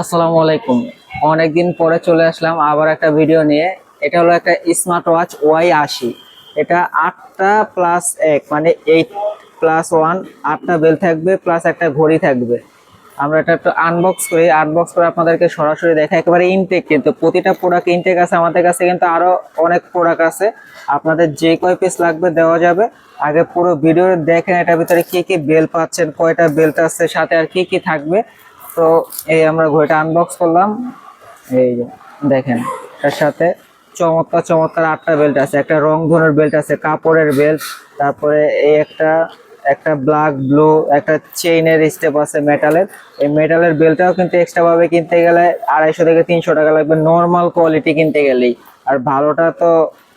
আসসালামু আলাইকুম। অনেকদিন পরে চলে আসলাম আবার একটা ভিডিও নিয়ে। এটা হলো একটা স্মার্ট ওয়াচ ওয়াই আশি। এটা আটটা প্লাস এক মানে এইট প্লাস ওয়ান আটটা বেল থাকবে প্লাস একটা ঘড়ি থাকবে। আমরা এটা একটু আনবক্স করি। আনবক্স করে আপনাদেরকে সরাসরি দেখা একেবারে ইনটেক কিন্তু। প্রতিটা প্রোডাক্ট ইনটেক আছে। আমাদের কাছে কিন্তু আরও অনেক প্রোডাক্ট আছে। আপনাদের যে কয় পিস লাগবে দেওয়া যাবে। আগে পুরো ভিডিও দেখেন এটার ভিতরে কী কী বেল পাচ্ছেন, কয়টা বেল্ট আছে, সাথে আর কি কি থাকবে। তো এই আমরা ঘড়িটা আনবক্স করলাম। এই যে, দেখেন তার সাথে চমৎকার চমৎকার আটটা বেল্ট আছে। একটা রং ধরনের বেল্ট আছে, কাপড়ের বেল্ট তারপরে এই একটা একটা ব্ল্যাক ব্লু একটা চেইনের স্টেপ আছে মেটালের এই মেটালের বেল্টটাও কিন্তু এক্সট্রা ভাবে কিনতে গেলে আড়াইশো থেকে তিনশো টাকা লাগবে নর্মাল কোয়ালিটি কিনতে গেলেই। আর ভালোটা তো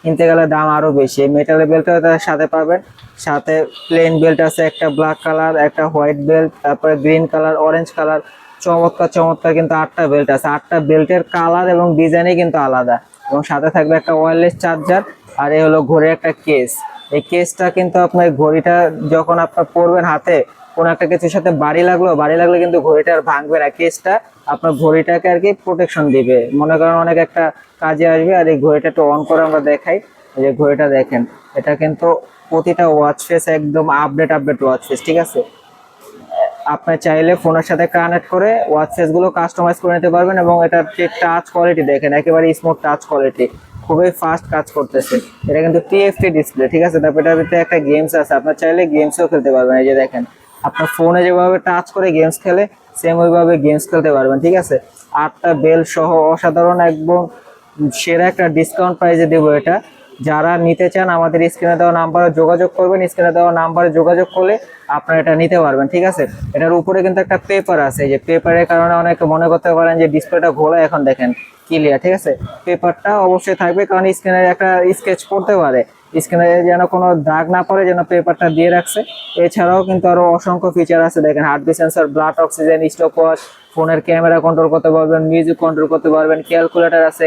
কিনতে গেলে দাম আরও বেশি। এই মেটালের বেল্টটাও তার সাথে পাবেন। সাথে প্লেন বেল্ট আছে, একটা ব্ল্যাক কালার একটা হোয়াইট বেল্ট তারপরে গ্রিন কালার অরেঞ্জ কালার চমৎকার চমৎকার কিন্তু আটটা বেল্ট আছে। আটটা বেল্টের কালার এবং ডিজাইনই কিন্তু আলাদা। এবং সাথে থাকবে একটা ওয়্যারলেস চার্জার আর এই হলো ঘড়ির একটা কেস এই কেসটা কিন্তু আপনার ঘড়িটা যখন আপনার পরবেন হাতে, কোনো একটা কিছুর সাথে বাড়ি লাগল, বাড়ি লাগলে কিন্তু ঘড়িটা আর ভাঙবে না। কেসটা আপনার ঘড়িটাকে আর কি প্রোটেকশন দিবে। মনে করেন অনেক একটা কাজে আসবে, আর এই ঘড়িটা একটু অন করে আমরা দেখাই। যে ঘড়িটা দেখেন, এটা কিন্তু প্রতিটা ওয়াচ ফেস একদম আপডেট আপডেট ওয়াচ ফেস ঠিক আছে? আপনি চাইলে ফোনের সাথে কানেক্ট করে ওয়াচগুলো কাস্টমাইজ করে নিতে পারবেন এবং এটার যে টাচ কোয়ালিটি দেখেন, একেবারে স্মুথ টাচ কোয়ালিটি খুবই ফাস্ট কাজ করতেছে। এটা কিন্তু টিএফটি ডিসপ্লে ঠিক আছে? তারপর এটার ভিতরে একটা গেমস আছে, আপনার চাইলে গেমসও খেলতে পারবেন, এই যে দেখেন। আপনার ফোনে যেভাবে টাচ করে গেমস খেলে সেম ওইভাবে গেমস খেলতে পারবেন, ঠিক আছে? আটটা বেল সহ অসাধারণ একদম সেরা একটা ডিসকাউন্ট প্রাইসে দেবো এটা। যারা নিতে চান আমাদের স্ক্রিনে দেওয়া নাম্বারে যোগাযোগ করবেন, স্ক্রিনে দেওয়া নাম্বারে যোগাযোগ করলে আপনারা এটা নিতে পারবেন, ঠিক আছে? এটার উপরে কিন্তু একটা পেপার আছে যে পেপারের কারণে অনেকে মনে করতে পারেন যে ডিসপ্লেটা ঘোলা এখন দেখেন ক্লিয়ার ঠিক আছে? পেপারটা অবশ্যই থাকবে, কারণ স্ক্রিনে একটা স্কেচ করতে পারে। স্ক্রিনে যেন কোনো দাগ না পড়ে, যেন পেপারটা দিয়ে রাখছে। এছাড়াও কিন্তু আরও অসংখ্য ফিচার আছে, দেখেন heartbeat sensor blood oxygen stopwatch ফোনের ক্যামেরা কন্ট্রোল করতে পারবেন মিউজিক কন্ট্রোল করতে পারবেন ক্যালকুলেটর আছে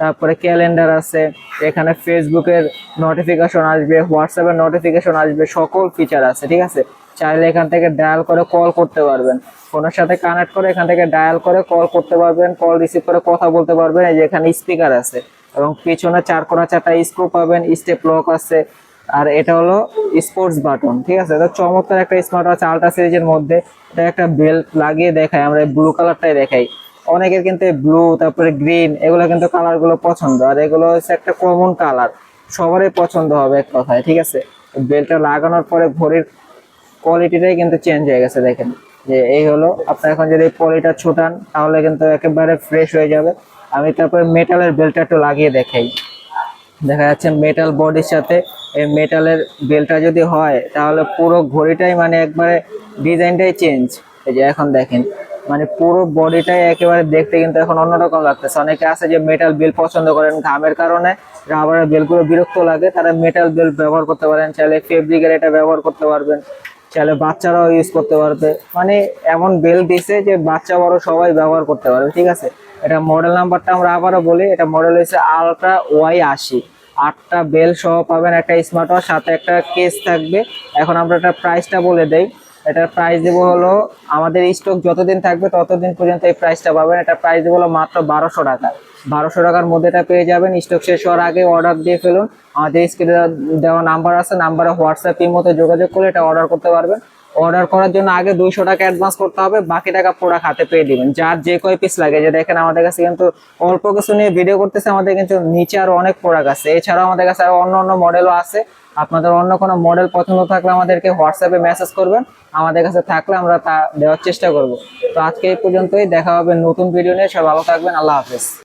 তারপরে ক্যালেন্ডার আছে, এখানে ফেসবুকের নোটিফিকেশন আসবে, হোয়াটসঅ্যাপের নোটিফিকেশন আসবে, সকল ফিচার আছে, ঠিক আছে? চাইলে এখান থেকে ডায়াল করে কল করতে পারবেন। ফোনের সাথে কানেক্ট করে এখান থেকে ডায়াল করে কল করতে পারবেন কল রিসিভ করে কথা বলতে পারবেন, এই যে এখানে স্পিকার আছে। এবং পিছনে চার কোনা চারটা স্ক্রু পাবেন স্টেপ লক আছে, আর এটা হলো স্পোর্টস বাটন ঠিক আছে? এটা চমৎকার একটা স্মার্ট ওয়াচ আলট্রা সিরিজের মধ্যে। এটা একটা বেল্ট লাগিয়ে দেখাই, আমরা ব্লু কালারটাই দেখাই। অনেকের কিন্তু ব্লু তারপরে গ্রিন এগুলো কিন্তু কালারগুলো পছন্দ। আর এগুলো হচ্ছে একটা কমন কালার সবারই পছন্দ হবে এক কথায়, ঠিক আছে? বেলটা লাগানোর পরে ঘড়ির কোয়ালিটিটাই কিন্তু চেঞ্জ হয়ে গেছে, দেখেন। যে এই হলো আপনি এখন যদি পলিটা ছুটান, তাহলে কিন্তু একেবারে ফ্রেশ হয়ে যাবে। আমি তারপরে মেটালের বেলটা একটু লাগিয়ে দেখাই। দেখা যাচ্ছে মেটাল বডির সাথে এই মেটালের বেলটা যদি হয়, তাহলে পুরো ঘড়িটাই মানে একবারে ডিজাইনটাই চেঞ্জ এই যে এখন দেখেন মানে পুরো বডিটাই একেবারে দেখতে কিন্তু এখন অন্যরকম লাগতেছে। অনেকে আছে যে মেটাল বেল পছন্দ করেন ঘামের কারণে রাবারের বেলগুলো বিরক্ত লাগে, তারা মেটাল বেল ব্যবহার করতে পারেন, চাইলে ফেব্রিকের এটা ব্যবহার করতে পারবেন, চাইলে বাচ্চারাও ইউজ করতে পারবে। মানে এমন বেল দিছে যে বাচ্চা বড় সবাই ব্যবহার করতে পারবে, ঠিক আছে? এটা মডেল নাম্বারটা আমরা আবারও বলি, এটা মডেল হচ্ছে আলট্রা ওয়াই আশি। আটটা বেল সহ পাবেন একটা স্মার্ট ওয়াচ সাথে একটা কেস থাকবে। এখন আমরা একটা প্রাইসটা বলে দেই। এটার প্রাইস দেবো হলো, আমাদের স্টক যতদিন থাকবে ততদিন পর্যন্ত এই প্রাইসটা পাবেন। এটা প্রাইস দেবো হলো মাত্র বারোশো টাকা। বারোশো টাকার মধ্যে এটা পেয়ে যাবেন। স্টক শেষ হওয়ার আগে অর্ডার দিয়ে ফেলুন। আমাদের স্ক্রিনে দেওয়া নাম্বার আছে নাম্বারে হোয়াটসঅ্যাপ এর মতো যোগাযোগ করে এটা অর্ডার করতে পারবেন। অর্ডার করার জন্য আগে দুইশো টাকা অ্যাডভান্স করতে হবে, বাকি টাকা প্রোডাক্ট হাতে পেয়ে দিবেন। যার যে কয় পিস লাগে, যে দেখেন আমাদের কাছে কিন্তু অল্প কিছু নিয়ে ভিডিও করতেছে, আমাদের কিন্তু নিচে আরও অনেক প্রোডাক্ট আছে। এছাড়াও আমাদের কাছে আরও অন্য অন্য মডেলও আছে। আপনাদের অন্য কোনো মডেল পছন্দ থাকলে আমাদেরকে হোয়াটসঅ্যাপে মেসেজ করবেন। আমাদের কাছে থাকলে আমরা তা দেওয়ার চেষ্টা করব। তো আজকে এই পর্যন্তই, দেখা হবে নতুন ভিডিও নিয়ে। সব ভালো থাকবেন, আল্লাহ হাফেজ।